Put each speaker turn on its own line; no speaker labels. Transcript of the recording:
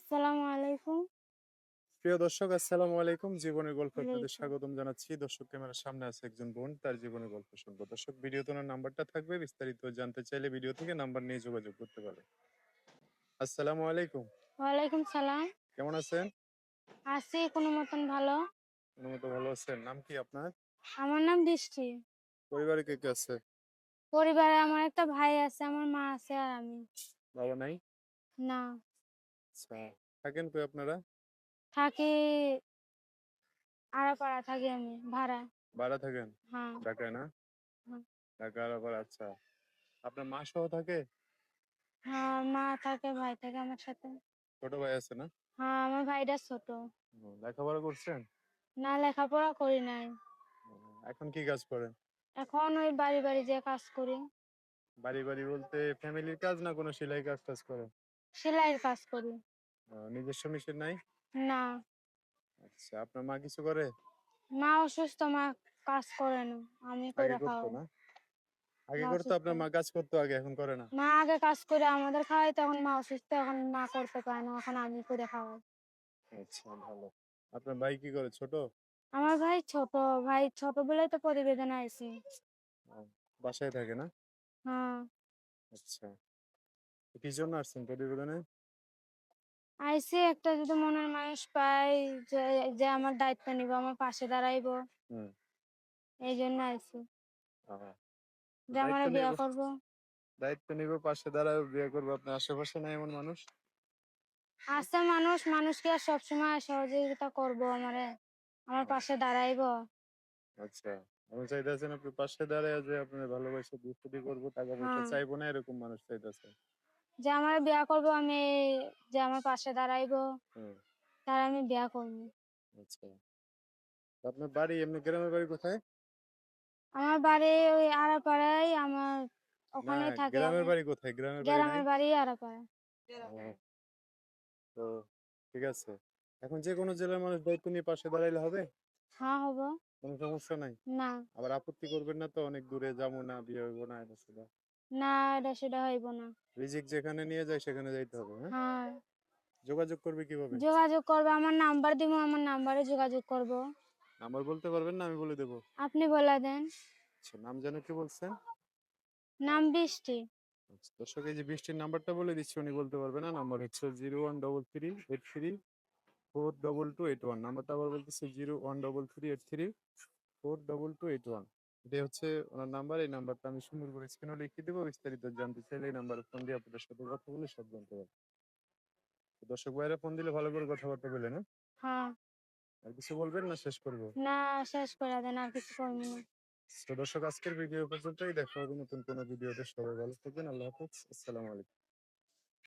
আসসালামু আলাইকুম।
প্রিয় দর্শক আসসালামু আলাইকুম। জীবনের গল্প আপনাদের স্বাগতম জানাচ্ছি। দর্শক ক্যামেরার সামনে আছে একজন বোন তার জীবনের গল্প শুনব। দর্শক ভিডিওতে ওনার নাম্বারটা থাকবে বিস্তারিত জানতে চাইলে ভিডিও থেকে নাম্বার নিয়ে যোগাযোগ করতে পারে আসসালামু আলাইকুম।
ওয়ালাইকুম সালাম।
কেমন আছেন?
আছি কোনো মতন ভালো।
কোনো মতো ভালো আছেন? নাম কি আপনার?
আমার নাম বৃষ্টি
পরিবারে কে কে আছে?
পরিবারে আমার একটা ভাই আছে আমার মা আছে আর আমি।
বাবা নাই?
না।
আচ্ছা থাকেন কই আপনারা?
থাকি। আড়াপাড়া থাকি আমি ভাড়া।
ভাড়া থাকেন?
হ্যাঁ।
ঢাকায় না। ঢাকা আবার আচ্ছা। আপনার মা সহ থাকে?
হ্যাঁ মা থাকে ভাই থাকে আমার সাথে।
ছোট ভাই আছে না?
হ্যাঁ আমার ভাইটা ছোট।
লেখাপড়া করছেন?
না লেখাপড়া করি নাই।
এখন কি কাজ করেন?
এখন ওই বাড়ি বাড়ি যে কাজ করি।
বাড়ি বাড়ি বলতে ফ্যামিলির কাজ না কোনো সেলাই কাজ টাজ করেন?
সেলাইয়ের কাজ করি।
নিজস্ব মেশিন নাই?
না।
আচ্ছা আপনার মা কিছু করে?
মা অসুস্থ মা কাজ করে না। আমি করে
না? আগে করতো আপনার মা কাজ করতো আগে এখন করে না?
মা আগে কাজ করে আমাদের খাওয়াই তখন মা অসুস্থ এখন মা করতে পারে না এখন আমি করে খাওয়াই।
আচ্ছা ভালো। আপনার ভাই কি করে ছোট?
আমার ভাই ছোট ভাই ছোট বলেই তো প্রতিবেদন আইছি।
বাসায় থাকে না?
হ্যাঁ।
আচ্ছা। কি জন্য আসছেন প্রতিবেদনে
আইসি একটা যদি মনের মানুষ পাই যে যে আমার দায়িত্ব নিব আমার পাশে দাঁড়াইবো।
হুম।
এই জন্য আইসি। যে আমার বিয়ে। করব।
দায়িত্ব নিবে পাশে দাঁড়ায় বিয়ে করব। আপনার আশেপাশে নাই এমন মানুষ?
আছে মানুষ মানুষকে আর সবসময় সহযোগিতা করব আমারে। আমার পাশে দাঁড়াইবো।
আচ্ছা। আমি চাইতেছেন আপনি পাশে দাঁড়ায় যে আপনার ভালোবাসে দুষ্টি করব টাকা পয়সা
হ্যাঁ।
চাইব না এরকম মানুষ চাইতেছে।
যে আমার বিয়ে করব আমি যে আমার পাশে দাঁড়াইবো
হুম।
তার আমি বিয়ে করব।
আচ্ছা। তো আপনার বাড়ি এমনি গ্রামের বাড়ি কোথায়?
আমার বাড়ি ওই আড়াপাড়ায় আমার
না
ওখানে থাকে
গ্রামের বাড়ি কোথায়? গ্রামের বাড়ি নাই?
গ্রামের বাড়ি আড়াপাড়া
ও, তো ঠিক আছে। এখন যে কোনো জেলার মানুষ দায়িত্ব নিয়ে পাশে দাঁড়াইলে হবে?
হ্যাঁ হব।
কোনো সমস্যা নাই?
না।
আবার আপত্তি করবেন না তো? অনেক দূরে যাব না বিয়ে হইবো না এটা সেটা
না এটা সেটা হইব না।
রিজিক যেখানে নিয়ে যায় সেখানে যাইতে হবে হ্যাঁ?
হ্যাঁ।
যোগাযোগ করবে কীভাবে?
যোগাযোগ করবে আমার নাম্বার দিব আমার নাম্বারে যোগাযোগ করব।
নাম্বার বলতে পারবেন না আমি বলে দেবো।
আপনি বলে দেন।
আচ্ছা নাম যেন কি বলছেন।
নাম বৃষ্টি।
আচ্ছা দর্শক এই যে বৃষ্টির নাম্বারটা বলে দিচ্ছি উনি বলতে পারবে না। নাম্বার হচ্ছে zero one double three eight three four double two eight one. নাম্বারটা আবার বলতেছি zero one double three eight three four double two eight one. এটাই হচ্ছে ওনার নাম্বার এই নাম্বারটা আমি সুন্দর করে স্ক্রিনে লিখে দেবো বিস্তারিত জানতে চাইলে এই নাম্বারে ফোন দিয়ে আপনাদের সাথে কথা বলে সব জানতে পারবেন তো দর্শক ভাইরা ফোন দিলে ভালো করে কথাবার্তা বলে না
হ্যাঁ।
আর কিছু বলবেন না শেষ করব?
না শেষ করে দেন আর কিছু করব না।
তো দর্শক আজকের ভিডিও পর্যন্তই। দেখা হবে নতুন কোনো ভিডিওতে সবাই ভালো থাকবেন আল্লাহ হাফেজ। আসসালামু আলাইকুম।